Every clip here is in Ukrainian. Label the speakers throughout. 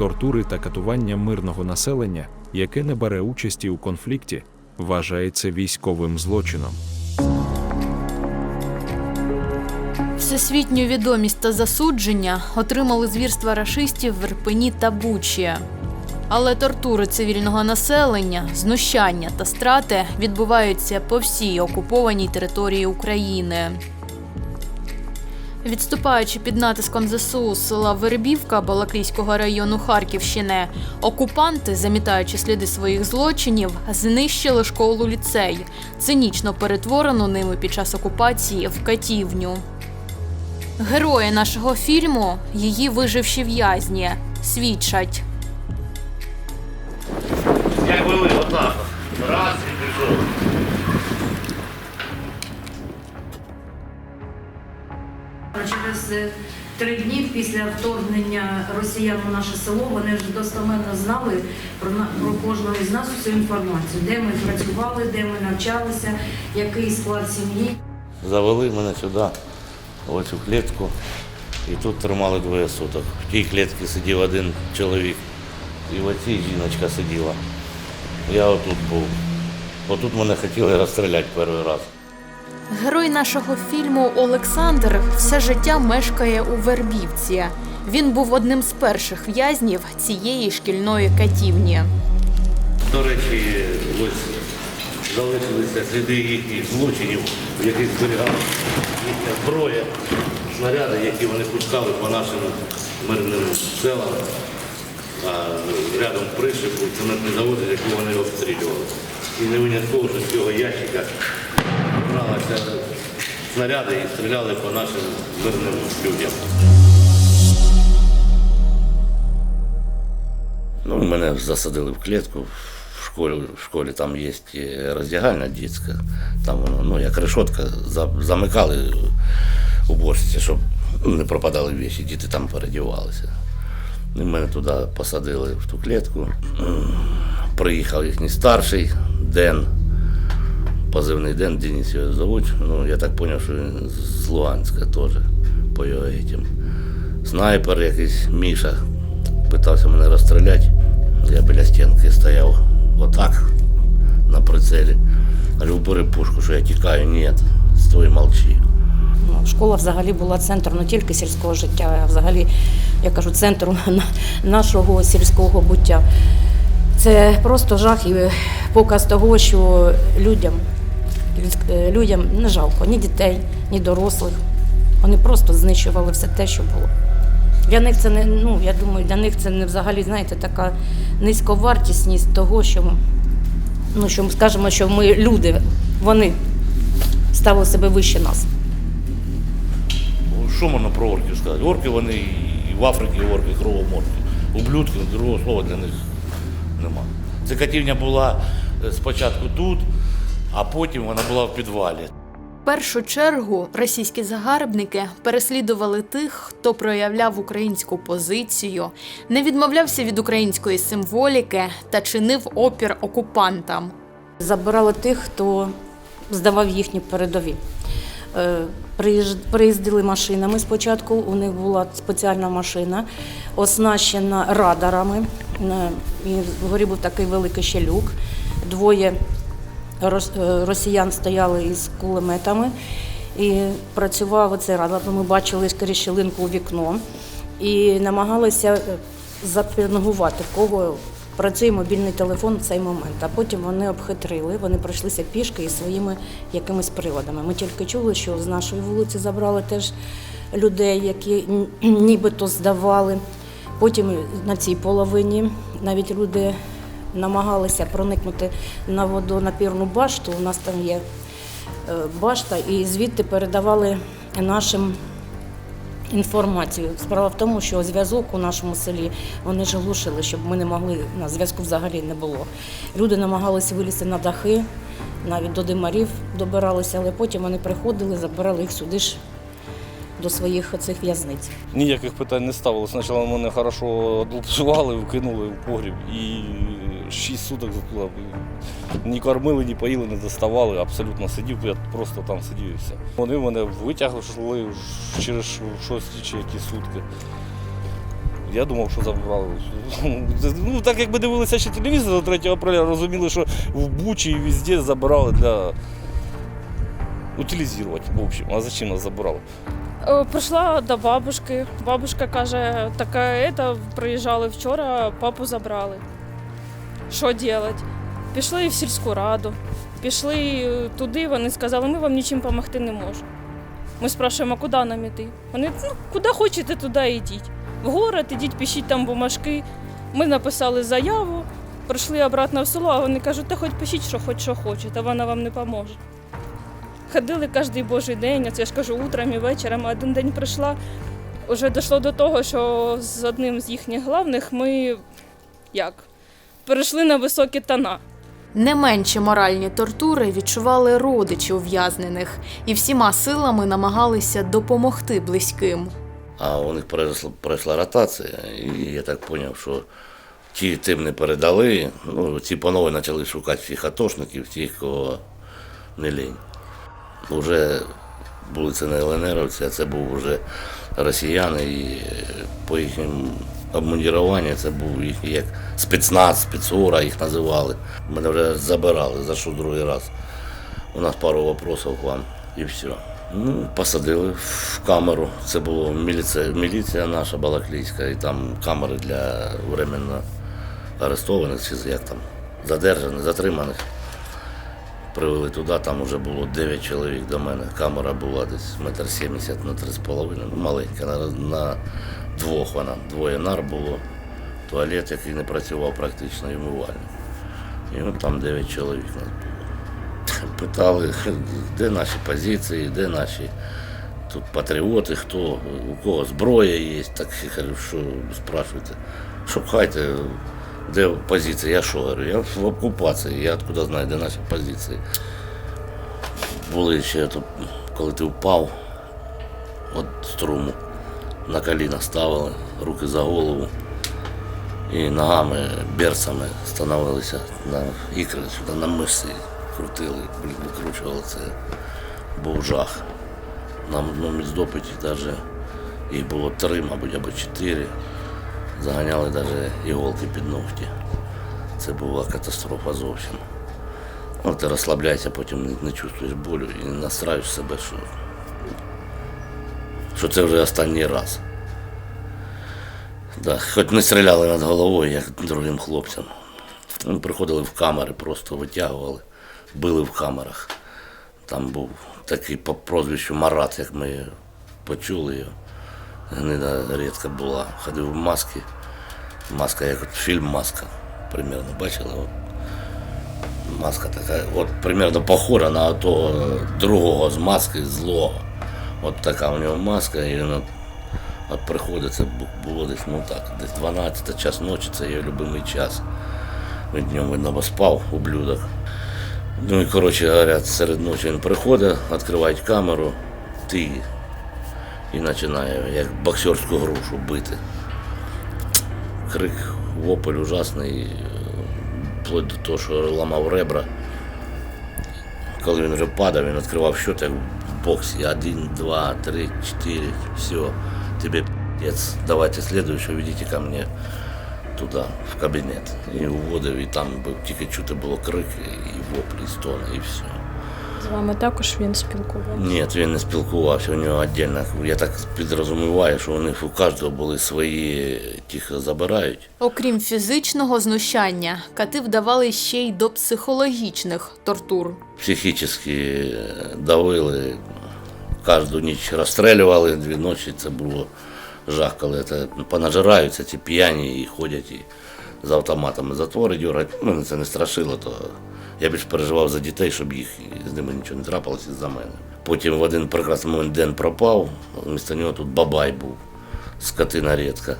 Speaker 1: тортури та катування мирного населення, яке не бере участі у конфлікті, вважається військовим злочином.
Speaker 2: Всесвітню відомість та засудження отримали звірства рашистів в Ірпені та Бучі. Але тортури цивільного населення, знущання та страти відбуваються по всій окупованій території України. Відступаючи під натиском ЗСУ села Вербівка Балаклійського району Харківщини, окупанти, замітаючи сліди своїх злочинів, знищили школу ліцей, цинічно перетворену ними під час окупації в катівню. Герої нашого фільму, її виживші в'язні, свідчать.
Speaker 3: Три дні після вторгнення росіян у наше село вони ж достеменно знали про, про кожного із нас всю інформацію, де ми працювали, де ми навчалися, який склад сім'ї.
Speaker 4: Завели мене сюди, в цю клітку, і тут тримали двоє суток. В тій клітці сидів один чоловік, і в оцій жіночка сиділа. Я отут був. Отут мене хотіли розстріляти перший раз.
Speaker 2: Герой нашого фільму Олександр все життя мешкає у Вербівці. Він був одним з перших в'язнів цієї шкільної катівні.
Speaker 4: До речі, ось залишилися сліди їхніх злочинів, в яких зберігала їхня зброя, снаряди, які вони пускали по нашим мирним селам. А рядом пришив був цементний завод, з якого вони обстрілювали. І не винятково, що з цього ящика бралися снаряди і стріляли по нашим мирним людям. Ну, мене засадили в клітку. В школі, в школі там є роздягальня дитяча. Там воно, ну, як решетка, за- замикали уборщиці, щоб ну, не пропадали віші, діти там передівалися. І мене туди посадили в ту клітку. Приїхав їхній старший Ден, позивний Ден, Денис його звуть. Ну, я так зрозумів, що він з Луганська теж по його етім. Снайпер якийсь Міша питався мене розстріляти. Я біля стінки стояв отак на прицелі. Говорю, бери пушку, що я тікаю. Ні, стой, молчи.
Speaker 5: Ну, Школа взагалі була центром не тільки сільського життя, а взагалі, я кажу, центром нашого сільського буття. Це просто жах і показ того, що людям, людям не жалко ні дітей, ні дорослих. Вони просто знищували все те, що було. Для них це не, ну, я думаю, для них це не взагалі, знаєте, така низьковартісність того, що, ну, що ми скажемо, що ми люди, вони ставили себе вище нас.
Speaker 4: Що можна про орків сказати? Орки вони і в Африці орки, кровом орки. Ублюдки, другого слова для них нема. Ця катівня була е, спочатку тут, а потім вона була в підвалі.
Speaker 2: В першу чергу російські загарбники переслідували тих, хто проявляв українську позицію, не відмовлявся від української символіки та чинив опір окупантам.
Speaker 5: Забирали тих, хто здавав їхні передові. Е, Приїздили машинами спочатку, у них була спеціальна машина, оснащена радарами. Е, І вгорі був такий великий ще люк. Двоє росіян стояли із кулеметами і працював оцей радар. Ми бачили скоріше щілинку у вікно і намагалися е, запеленгувати, в кого працює мобільний телефон в цей момент. А потім вони обхитрили, вони пройшлися пішки із своїми якимись приладами. Ми тільки чули, що з нашої вулиці забрали теж людей, які нібито здавали. Потім на цій половині навіть люди намагалися проникнути на водонапірну башту. У нас там є е, башта, і звідти передавали нашим інформацію. Справа в тому, що зв'язок у нашому селі вони ж глушили, щоб ми не могли на зв'язку взагалі не було. Люди намагалися вилізти на дахи, навіть до димарів добиралися, але потім вони приходили, забирали їх сюди ж до своїх оцих в'язниць.
Speaker 6: Ніяких питань не ставили. Спочатку мене хорошо одлупцювали, вкинули в погріб і шість суток туди. Ні кормили, ні поїли, не доставали. Абсолютно сидів, я просто там сидів і все. Вони мене витягли через шості чи які сутки. Я думав, що забрали. Ну, так якби дивилися ще телевізор до 3 апреля, розуміли, що в Бучі і везде забирали для утилізувати, в общем. А зачем нас забирали?
Speaker 7: Е, Прийшла до бабушки. Бабушка каже, так это, приїжджали вчора, папу забрали. Що робити? Пішли в сільську раду, пішли е, туди, вони сказали, ми вам нічим допомогти не можемо. Ми спрашуємо, а куди нам іти? Вони, ну, куди хочете, туди йдіть. В город ідіть, пишіть там бумажки. Ми написали заяву, прийшли обратно в село, а вони кажуть, та хоч пишіть, що хоч що хочете, вона вам не поможе. Ходили кожен божий день, а це я ж кажу, утром і вечором. Один день прийшла, вже дійшло до того, що з одним з їхніх главних ми як? Перейшли на високі тона.
Speaker 2: Не менші моральні тортури відчували родичі ув'язнених і всіма силами намагалися допомогти близьким.
Speaker 4: А у них пройшла, пройшла ротація, і я так зрозумів, що ті тим не передали. Ну, ці панове почали шукати всіх атошників, тих, кого не лінь. Уже були це не ЛНРовці, а це був вже росіяни, і по їхньому обмундіруванню це був їхній як спецназ, спецура їх називали. Мене вже забирали, за що другий раз. У нас пару вопросів к вам і все. Ну, посадили в камеру. Це була міліція, міліція наша балаклійська, і там камери для временно арестованих, чи як там, задержаних, затриманих. Привели туди, там вже було 9 чоловік до мене. Камера була десь метр сімдесят на три з половиною, ну, маленька, на, на двох вона. Двоє нар було, туалет, який не працював практично, і умивальник. І от там 9 чоловік нас було. Питали, де наші позиції, де наші тут патріоти, хто, у кого зброя є. Так я кажу, що спрашуєте, шукайте, де позиція. Я що говорю, я в окупації, я откуда знаю, де наші позиції. Були ще коли ти впав від струму, на коліна ставили, руки за голову і ногами, берцями становилися на ікри, сюди на мишці крутили, блін, викручували це. Був жах. На одному із допитів навіть їх було три, мабуть, або чотири. Заганяли навіть іголки під ногті. Це була катастрофа зовсім. Ну, ти розслабляєшся, потім не, не чувствуєш болю і настраюєш себе, що, що це вже останній раз. Да, хоч не стріляли над головою, як другим хлопцям. Вони приходили в камери, просто витягували, били в камерах. Там був такий по прозвищу Марат, як ми почули його. Гнида рідка була. Ходив в маски. Маска, як от фільм Маска. Примерно бачили. От. Маска така, от примерно похожа на того другого з маски злого. От така у нього маска, і він от, приходить, це було десь, ну так, десь 12 час ночі, це його любимий час. Він днем, видно, спав, ублюдок. Ну і коротше говорять, серед ночі він приходить, відкривають камеру, ти і починає як боксерську грушу бити. Крик, вопль ужасний, вплоть до того, що ламав ребра. Коли він вже падав, він відкривав щот, як в боксі. Один, два, три, чотири, все, тебе п'єць, давайте слідуючого, ведіть ко мне туди, в кабінет. І уводив, і там був- тільки чути було крики, і воплі, і стони, і все.
Speaker 7: З вами також він спілкувався.
Speaker 4: Ні, він не спілкувався, у нього віддільно. Я так підрозуміваю, що у них у кожного були свої, тих забирають.
Speaker 2: Окрім фізичного знущання, кати вдавали ще й до психологічних тортур.
Speaker 4: Психічно давили, кожну ніч розстрілювали, дві ночі це було жах, коли це понажираються ці п'яні і ходять і з автоматами затвори дюрать. Мене це не страшило, то я більш переживав за дітей, щоб їх з ними нічого не трапилося за мене. Потім в один прекрасний момент день пропав, вмісто нього тут бабай був, скотина рідка.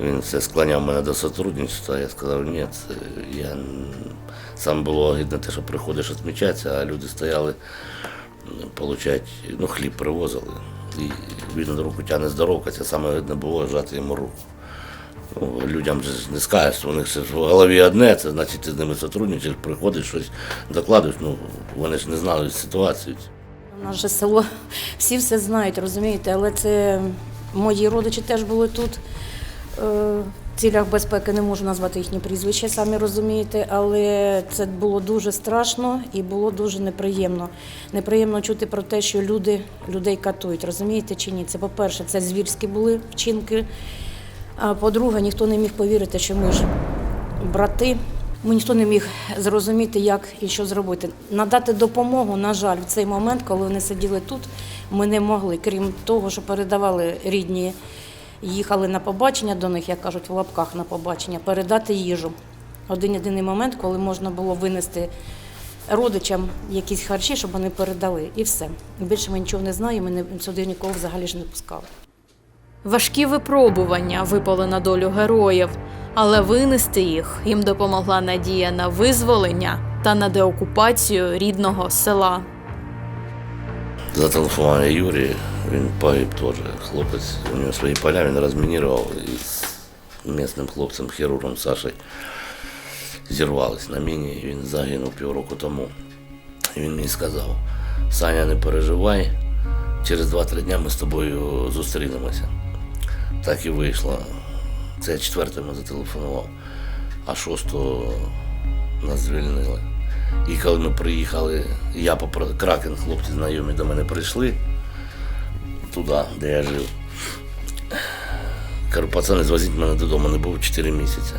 Speaker 4: Він все склоняв мене до сотрудничества. Я сказав, ні, я сам було гідно те, що приходиш відмічатися, а люди стояли, получать, ну, хліб привозили. І він руку тягне здоровкатися, саме видно було жати йому руку. Ну, людям же не скажеш, що у них в голові одне, це значить ти з ними сотрудничаєш, приходиш, щось докладуєш, ну вони ж не знали ситуацію.
Speaker 5: У нас же село, всі все знають, розумієте, але це мої родичі теж були тут. В цілях безпеки не можу назвати їхні прізвища, самі розумієте, але це було дуже страшно і було дуже неприємно. Неприємно чути про те, що люди людей катують, розумієте чи ні? Це, по-перше, це звірські були вчинки. А по-друге, ніхто не міг повірити, що ми ж брати. Ми ніхто не міг зрозуміти, як і що зробити. Надати допомогу, на жаль, в цей момент, коли вони сиділи тут, ми не могли. Крім того, що передавали рідні, їхали на побачення до них, як кажуть, в лапках на побачення, передати їжу. Один єдиний момент, коли можна було винести родичам якісь харчі, щоб вони передали, і все. Більше ми нічого не знаємо, ми не- сюди нікого взагалі ж не пускали.
Speaker 2: Важкі випробування випали на долю героїв, але винести їх їм допомогла надія на визволення та на деокупацію рідного села.
Speaker 4: Зателефонував Юрій, він погиб теж. Хлопець, у нього свої поля, він розмінірував і з хлопцем, хірургом Сашею зірвались на міні, він загинув півроку тому. І він мені сказав: Саня, не переживай, через 2-3 дня ми з тобою зустрінемося. Так і вийшло. Це четвертому зателефонував, а шостого нас звільнили. І коли ми приїхали, я попро... Кракен, хлопці знайомі до мене прийшли туди, де я жив. Кажу, пацани, звозіть мене додому, не був 4 місяці.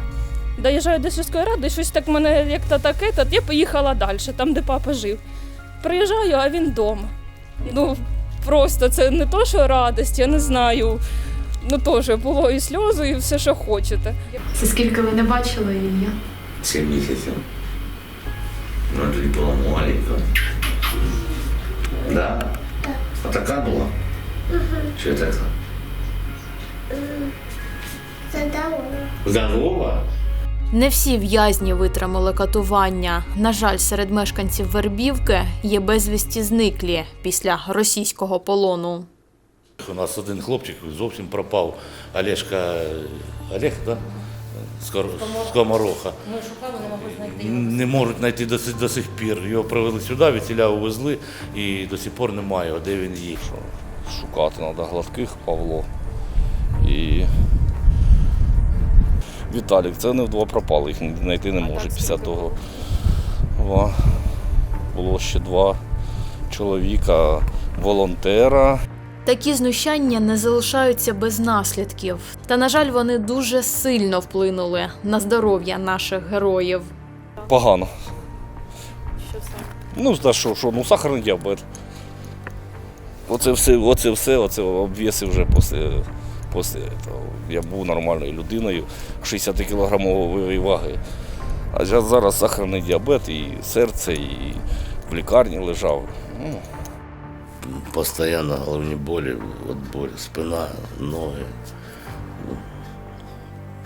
Speaker 7: Доїжджаю до сільської ради, щось так мене як то таке, то я поїхала далі, там, де папа жив. Приїжджаю, а він вдома. Ну, просто це не то, що радість, я не знаю. Ну теж було і сльози, і все, що хочете.
Speaker 2: Це скільки ви не бачили її?
Speaker 4: 7 місяців. Ну, тоді була маленька. Да? А така була? Чи така?
Speaker 8: Задала.
Speaker 4: Здорова?
Speaker 2: Не всі в'язні витримали катування. На жаль, серед мешканців Вербівки є безвісті зниклі після російського полону.
Speaker 4: У нас один хлопчик зовсім пропав. Олешка, Олег, да? Скор... Скомороха.
Speaker 5: Ми шукали, не могли знайти.
Speaker 4: Не можуть знайти до, сих- до сих пір. Його привели сюди, відціля увезли і до сих пор немає, де він є.
Speaker 6: Шукати треба гладких Павло. І Віталік, це вони вдва пропали, їх знайти не можуть після того. Було ще два чоловіка, волонтера.
Speaker 2: Такі знущання не залишаються без наслідків. Та, на жаль, вони дуже сильно вплинули на здоров'я наших героїв.
Speaker 6: Погано. Ну, за що, що? Ну, сахарний діабет. Оце все, оце все, оце обвіси вже після, після того. Я був нормальною людиною, 60 кілограмової ваги. А зараз- сахарний діабет, і серце, і в лікарні лежав. Ну,
Speaker 4: Постоянно головні болі, от болі, спина, ноги.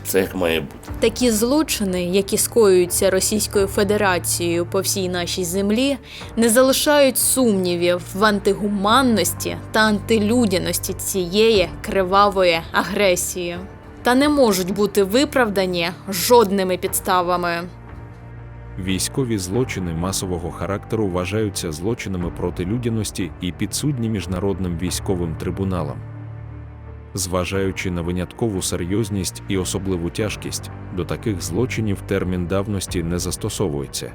Speaker 4: Це як має бути.
Speaker 2: Такі злочини, які скоюються Російською Федерацією по всій нашій землі, не залишають сумнівів в антигуманності та антилюдяності цієї кривавої агресії, та не можуть бути виправдані жодними підставами.
Speaker 1: Військові злочини масового характеру вважаються злочинами проти людяності і підсудні міжнародним військовим трибуналам. Зважаючи на виняткову серйозність і особливу тяжкість, до таких злочинів термін давності не застосовується.